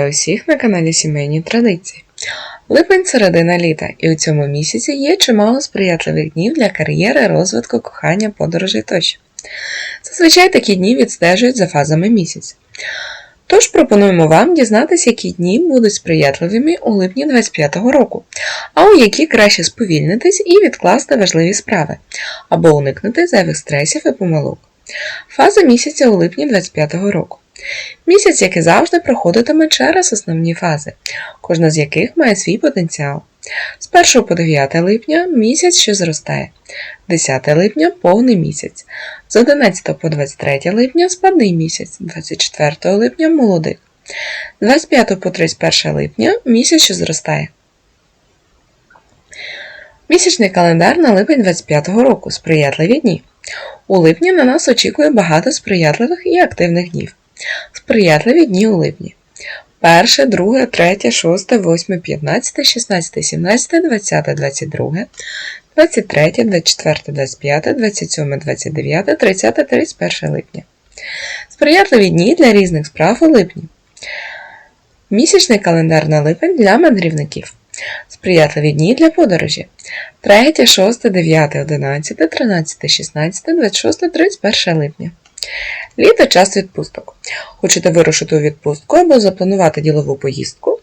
Вітаю усіх на каналі Сімейні Традиції. Липень середина літа, і у цьому місяці є чимало сприятливих днів для кар'єри, розвитку, кохання, подорожей тощо. Зазвичай такі дні відстежують за фазами місяця. Тож пропонуємо вам дізнатися, які дні будуть сприятливими у липні 25-го року, а у які краще сповільнитись і відкласти важливі справи, або уникнути зайвих стресів і помилок. Фаза місяця у липні 25-го року. Місяць, як і завжди, проходитиме через основні фази, кожна з яких має свій потенціал. З 1 по 9 липня місяць, що зростає, 10 липня повний місяць, з 11 по 23 липня спадний місяць, 24 липня молодик, з 25 по 31 липня місяць, що зростає. Місячний календар на липень 25-го року сприятливі дні. У липні на нас очікує багато сприятливих і активних днів. Сприятливі дні у липні. 1, 2, 3, 6, 8, 15, 16, 17, 20, 22, 23, 24, 25, 27, 29, 30, 31 липня. Сприятливі дні для різних справ у липні. Місячний календар на липень для мандрівників. Сприятливі дні для подорожі. 3, 6, 9, 11, 13, 16, 26, 31 липня. Літо час відпусток. Хочете вирушити у відпустку або запланувати ділову поїздку?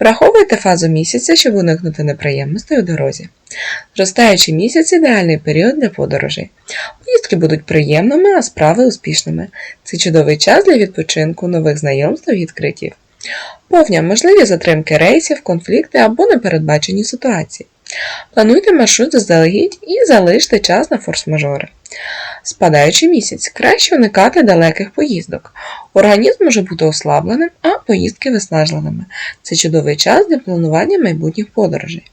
Враховуйте фазу місяця, щоб уникнути неприємностей у дорозі. Зростаючий місяць ідеальний період для подорожей. Поїздки будуть приємними, а справи успішними. Це чудовий час для відпочинку, нових знайомств і відкриттів. Повня можливі затримки рейсів, конфлікти або непередбачені ситуації. Плануйте маршрут заздалегідь і залиште час на форс-мажори. Спадаючи місяць краще уникати далеких поїздок. Організм може бути ослабленим, а поїздки виснажливими. Це чудовий час для планування майбутніх подорожей.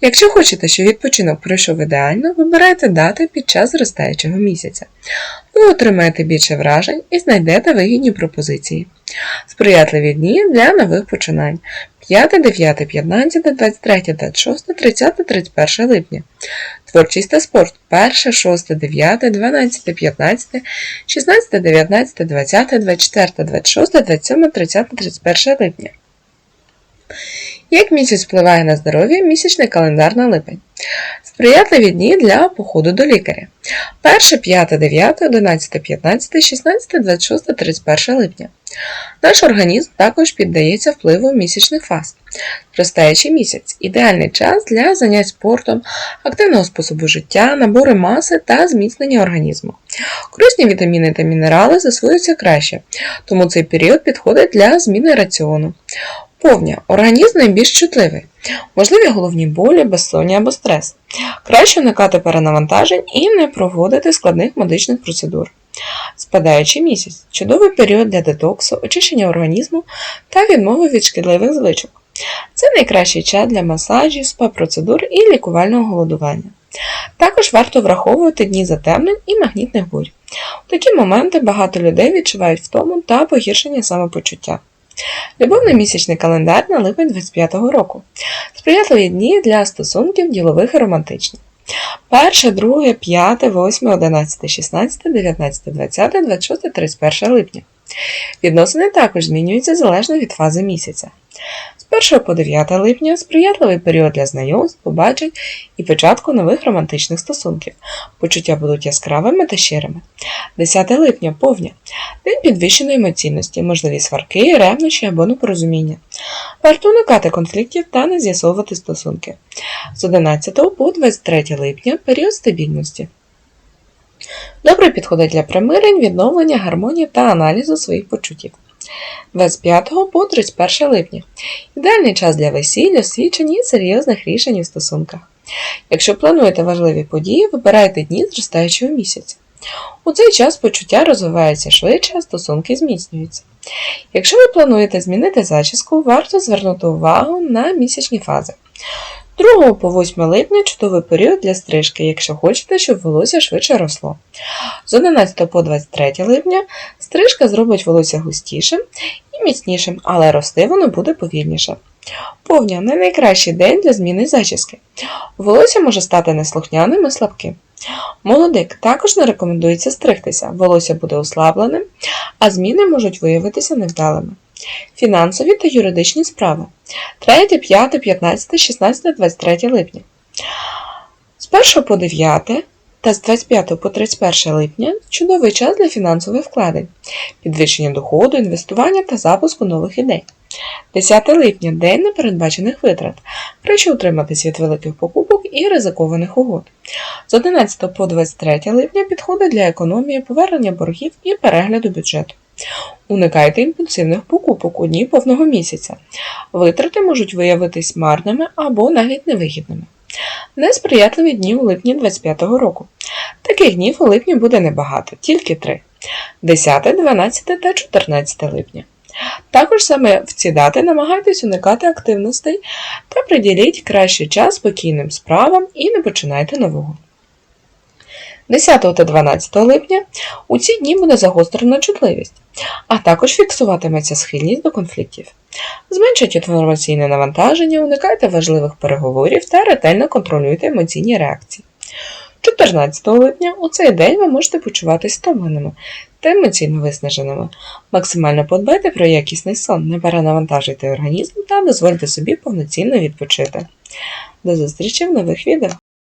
Якщо хочете, щоб відпочинок пройшов ідеально, вибирайте дати під час зростаючого місяця. Ви отримаєте більше вражень і знайдете вигідні пропозиції. Сприятливі дні для нових починань 5, 9, 15, 23, 26, 30, 31 липня. Творчість та спорт 1, 6, 9, 12, 15, 16, 19, 20, 24, 26, 27, 30, 31 липня. Як місяць впливає на здоров'я, місячний календар на липень. Сприятливі дні для походу до лікаря. 1, 5, 9, 11, 15, 16, 26, 31 липня. Наш організм також піддається впливу місячних фаз. Зростаючий місяць ідеальний час для занять спортом, активного способу життя, набору маси та зміцнення організму. Корисні вітаміни та мінерали засвоюються краще, тому цей період підходить для зміни раціону. Повня. Організм найбільш чутливий. Можливі головні болі, безсоння або стрес. Краще уникати перенавантажень і не проводити складних медичних процедур. Спадаючий місяць чудовий період для детоксу, очищення організму та відмови від шкідливих звичок. Це найкращий час для масажів, спа-процедур і лікувального голодування. Також варто враховувати дні затемнень і магнітних бурь. У такі моменти багато людей відчувають втому та погіршення самопочуття. Любовний місячний календар на липень 25-го року. Сприятливі дні для стосунків ділових і романтичних. 1, 2, 5, 8, 11, 16, 19, 20, 26, 31 липня. Відносини також змінюються залежно від фази місяця. З 1 по 9 липня сприятливий період для знайомств, побачень і початку нових романтичних стосунків. Почуття будуть яскравими та щирими. 10 липня повня. День підвищеної емоційності, можливі сварки, ревнощі або непорозуміння. Варто уникати конфліктів та не з'ясовувати стосунки. З 11 по 23 липня період стабільності. Добре підходить для примирень, відновлення, гармонії та аналізу своїх почуттів. 25 по 31 липня. Ідеальний час для весілля, освічень і серйозних рішень у стосунках. Якщо плануєте важливі події, вибирайте дні зростаючого місяця. У цей час почуття розвиваються швидше, а стосунки зміцнюються. Якщо ви плануєте змінити зачіску, варто звернути увагу на місячні фази. 2 по 8 липня чудовий період для стрижки, якщо хочете, щоб волосся швидше росло. З 11 по 23 липня стрижка зробить волосся густішим і міцнішим, але рости воно буде повільніше. Повня не найкращий день для зміни зачіски. Волосся може стати неслухняним і слабким. Молодик також не рекомендується стригтися, волосся буде ослабленим, а зміни можуть виявитися невдалими. Фінансові та юридичні справи. 3, 5, 15, 16, 23 липня. З 1 по 9 та з 25 по 31 липня чудовий час для фінансових вкладень, підвищення доходу, інвестування та запуску нових ідей. 10 липня день непередбачених витрат. Краще утриматись від великих покупок і ризикованих угод. З 11 по 23 липня підходить для економії, повернення боргів і перегляду бюджету. Уникайте імпульсивних покупок у дні повного місяця. Витрати можуть виявитись марними або навіть невигідними. Несприятливі дні у липні 25 року. Таких днів у липні буде небагато, тільки три: 10, 12 та 14 липня. Також саме в ці дати намагайтесь уникати активностей та приділіть кращий час спокійним справам і не починайте нового. 10 та 12 липня у ці дні буде загострена чутливість, а також фіксуватиметься схильність до конфліктів. Зменшіть інформаційне навантаження, уникайте важливих переговорів та ретельно контролюйте емоційні реакції. 14 липня у цей день ви можете почуватись стомленими та емоційно виснаженими. Максимально подбайте про якісний сон, не перенавантажуйте організм та дозвольте собі повноцінно відпочити. До зустрічі в нових відео!